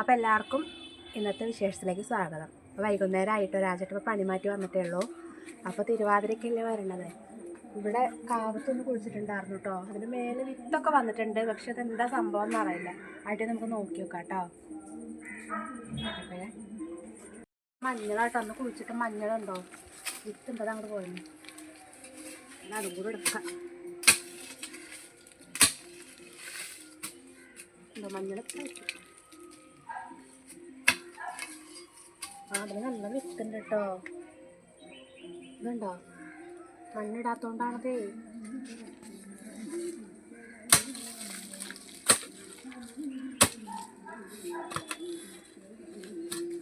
അപ്പോൾ എല്ലാവർക്കും ഇന്നത്തെ വിശേഷത്തിലേക്ക് സ്വാഗതം. വൈകുന്നേരം ആയിട്ട് രാജേട്ട് പണി മാറ്റി വന്നിട്ടേ ഉള്ളൂ. അപ്പോൾ തിരുവാതിരക്കല്ലേ വരണത്? ഇവിടെ കാവത്തൊന്ന് കുളിച്ചിട്ടുണ്ടായിരുന്നു കേട്ടോ അതിന് മേലെ വിത്തൊക്കെ വന്നിട്ടുണ്ട്. പക്ഷെ അതെന്താ സംഭവം എന്ന് അറിയില്ല. ആയിട്ട് നമുക്ക് നോക്കി നോക്കാം കേട്ടോ മഞ്ഞളായിട്ട് അന്ന് ഒന്ന് കുളിച്ചിട്ട് മഞ്ഞളുണ്ടോ? വിത്തുണ്ടോ അങ്ങോട്ട് പോയിരുന്നു അതും കൂടെ എടുക്കാം. എന്തോ മഞ്ഞളൊക്കെ ആ അതിന് നല്ല വിത്തുണ്ട് കേട്ടോ ഇതുണ്ടോ? മണ്ണിടാത്തോണ്ടാണതേ.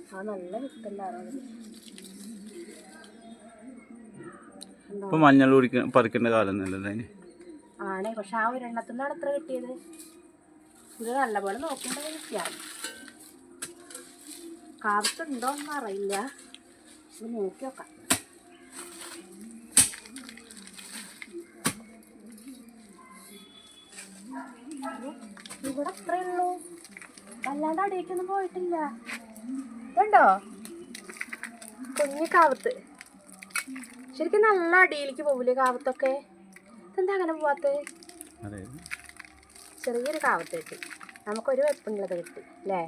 ആ നല്ല വിത്തല്ലാറോ ഇപ്പൊ മഞ്ഞൾ പറിക്കേണ്ട കാലം ആണേ പക്ഷെ ആ ഒരെണ്ണത്തിൽ നിന്നാണ് എത്ര കിട്ടിയത്? ഇത് നല്ലപോലെ നോക്കേണ്ട എന്ന് അറിയില്ല നോക്കി നോക്കാം. ഇവിടെ അത്രേ ഉള്ളൂ. അല്ലാണ്ട് അടിയിക്കൊന്നും പോയിട്ടില്ല. ഇതുണ്ടോ? കുഞ്ഞു കാവത്ത്. ശരിക്കും നല്ല അടിയിലേക്ക് പോവില്ലേ കാവത്തൊക്കെ? ഇതെന്താ അങ്ങനെ പോവാത്ത? ചെറിയൊരു കാവത്ത് കിട്ടി നമുക്കൊരു വെപ്പുള്ളത് കിട്ടി അല്ലേ?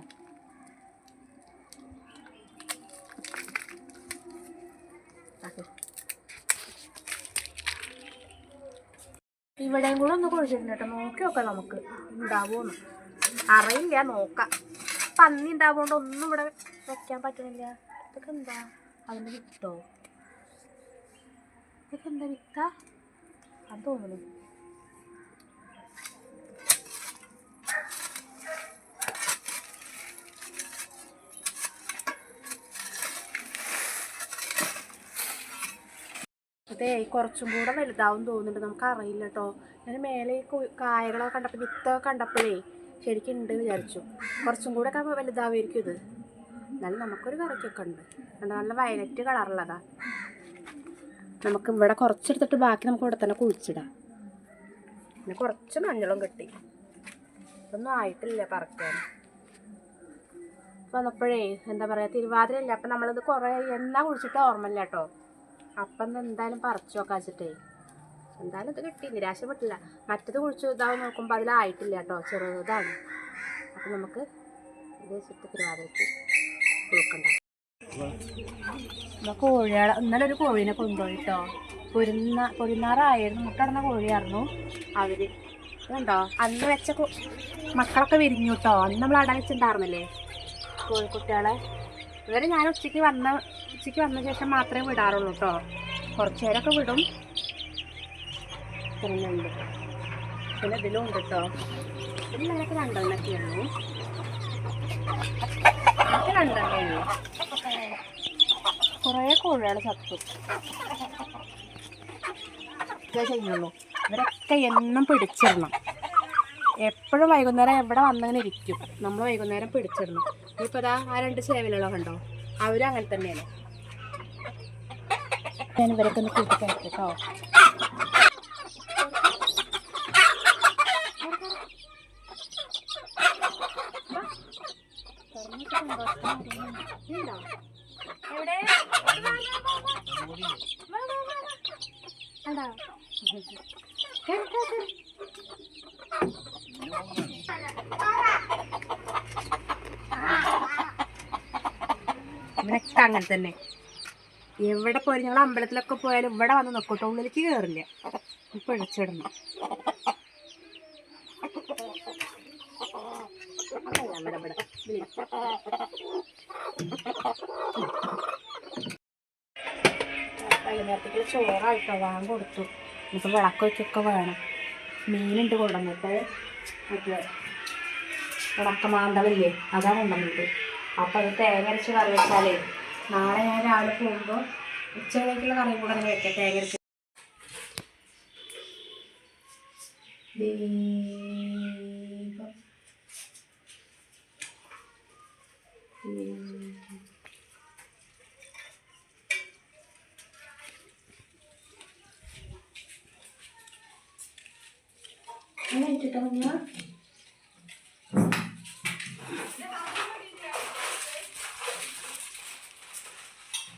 ഇവിടെയും കൂടെ ഒന്ന് കുഴിച്ചിട്ടുണ്ട് കേട്ടോ. നോക്കി നോക്കാം നമുക്ക്. ഉണ്ടാവുമെന്ന് അറിയില്ല നോക്കാം. പന്നി ഉണ്ടാവുകൊണ്ട് ഒന്നും ഇവിടെ വെക്കാൻ പറ്റണില്ല. ഇതൊക്കെ എന്താ? അതിന്റെ വിത്തോ? ഇതൊക്കെ എന്താ വിത്താ? അത് തോന്നുന്നു. അതെ കുറച്ചും കൂടെ വലുതാവും തോന്നുന്നുണ്ട്. നമുക്ക് അറിയില്ല കേട്ടോ ഞാൻ മേലെ ഈ കായകളൊക്കെ കണ്ടപ്പോൾ വിത്തൊക്കെ കണ്ടപ്പോഴേ ശരിക്കും ഉണ്ട് വിചാരിച്ചു. കുറച്ചും കൂടെ ഒക്കെ വലുതാവുമായിരിക്കും ഇത്. എന്നാലും നമുക്കൊരു കറിക്കൊക്കെ ഉണ്ട്. കണ്ടോ നല്ല വയലറ്റ് കളറുള്ളതാ. നമുക്ക് ഇവിടെ കുറച്ചെടുത്തിട്ട് ബാക്കി നമുക്ക് ഇവിടെ തന്നെ കുഴിച്ചിടാം. പിന്നെ കുറച്ച് മഞ്ഞളും കിട്ടി. ഇതൊന്നും ആയിട്ടില്ല പറക്കാൻ. വന്നപ്പോഴേ എന്താ പറയുക തിരുവാതിരയില്ല? അപ്പം നമ്മളിത് കുറേ എന്നാ കുഴിച്ചിട്ട് ഓർമ്മയില്ല കേട്ടോ അപ്പം എന്തായാലും പറിച്ചു നോക്കാൻ വെച്ചിട്ടേ. എന്തായാലും ഇത് കിട്ടി. നിരാശപ്പെട്ടില്ല. മറ്റത് കുഴിച്ചു ഇതാവും നോക്കുമ്പോൾ അതിലായിട്ടില്ല കേട്ടോ ചെറുതാണ്. അപ്പം നമുക്ക് ഇത് വെച്ചിട്ട് തിരുവാതിരക്ക് കൊടുക്കണ്ട. നമ്മൾ കോഴികളെ ഇന്നലെ ഒരു കോഴീനെ കൊണ്ടുപോയിട്ടോ. പൊരുന്ന പൊരുന്നാറായിരുന്നു. മുട്ടടന്ന കോഴിയായിരുന്നു. അവർ ഇതുണ്ടോ അന്ന് വെച്ച മക്കളൊക്കെ വിരിഞ്ഞു കേട്ടോ അന്ന് നമ്മൾ അട വെച്ചിട്ടുണ്ടായിരുന്നില്ലേ? കോഴിക്കുട്ടികളെ. ഇവരെ ഞാൻ ഉച്ചയ്ക്ക് വന്ന ഉച്ചയ്ക്ക് വന്ന ശേഷം മാത്രമേ വിടാറുള്ളൂ കേട്ടോ കുറച്ച് നേരമൊക്കെ വിടും. പിന്നുണ്ട് പിന്നെ ഇതിലും ഉണ്ട് കേട്ടോ ഇതിലൊക്കെ രണ്ടെണ്ണൊക്കെ ഉള്ളൂ. എനിക്ക് രണ്ടെണ്ണേ ഉള്ളൂ. കുറേ കോഴികൾ ചത്തു. ചെയ്യുള്ളൂ. ഇവരൊക്കെ എന്നും പിടിച്ചിടണം. എപ്പോഴും വൈകുന്നേരം എവിടെ വന്നങ്ങനെ ഇരിക്കും. നമ്മൾ വൈകുന്നേരം പിടിച്ചിടണം. ഇപ്പോൾ ഇതാ ആ രണ്ട് ചേവലുകളോ കണ്ടോ? അവരും അങ്ങനെ തന്നെയാണ്. ഞാൻ ഇവരൊക്കെ ഒന്ന് കൂട്ടിക്കയറ്റി കേട്ടോ. ഇവരൊക്കെ അങ്ങനെ തന്നെ. എവിടെ പോയാലും ഞങ്ങൾ അമ്പലത്തിലൊക്കെ പോയാലും ഇവിടെ വന്ന് നോക്കട്ടോ ഉള്ളിലേക്ക് കയറില്ല പിഴച്ചിടണം. വൈകുന്നേരത്തേക്ക് ചോറായിട്ടോ വാങ്ങാൻ കൊടുത്തു. ഇനിയിപ്പോൾ വിളക്കൊക്കെ വേണം. മീനുണ്ട് കൊണ്ടുവന്നിട്ട് മറ്റേ മാന്തവില്ലേ അതാണ് കൊണ്ടുവന്നിട്ട് അപ്പോൾ അത് തേങ്ങ അരച്ച് കറി വെച്ചാലേ നാളെ ഞാൻ രാവിലെ പോകുമ്പോൾ ഉച്ചയിലേക്കുള്ള കറിയും കൂടെ അങ്ങനെ വെക്കാം തേങ്ങ ദീപം. അങ്ങനെ ഇട്ടിട്ടോ ഞാൻ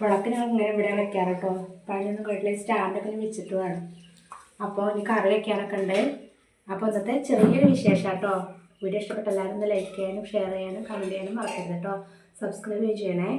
വിളക്ക് ഇങ്ങനെ ഇവിടെ വെക്കാറ് കേട്ടോ പഴയൊന്നും കേട്ടില്ല. സ്റ്റാൻഡൊക്കെ ഇനി വെച്ചിട്ട് വേണം. അപ്പോൾ ഇനി കറി വെക്കാനൊക്കെ ഉണ്ട്. അപ്പോൾ ഇന്നത്തെ ചെറിയൊരു വിശേഷം കേട്ടോ വീഡിയോ ഇഷ്ടപ്പെട്ട എല്ലാവരും ഒന്ന് ലൈക്ക് ചെയ്യാനും ഷെയർ ചെയ്യാനും കമന്റ് ചെയ്യാനും മറക്കരുത് കേട്ടോ സബ്സ്ക്രൈബ് ചെയ്യണേ.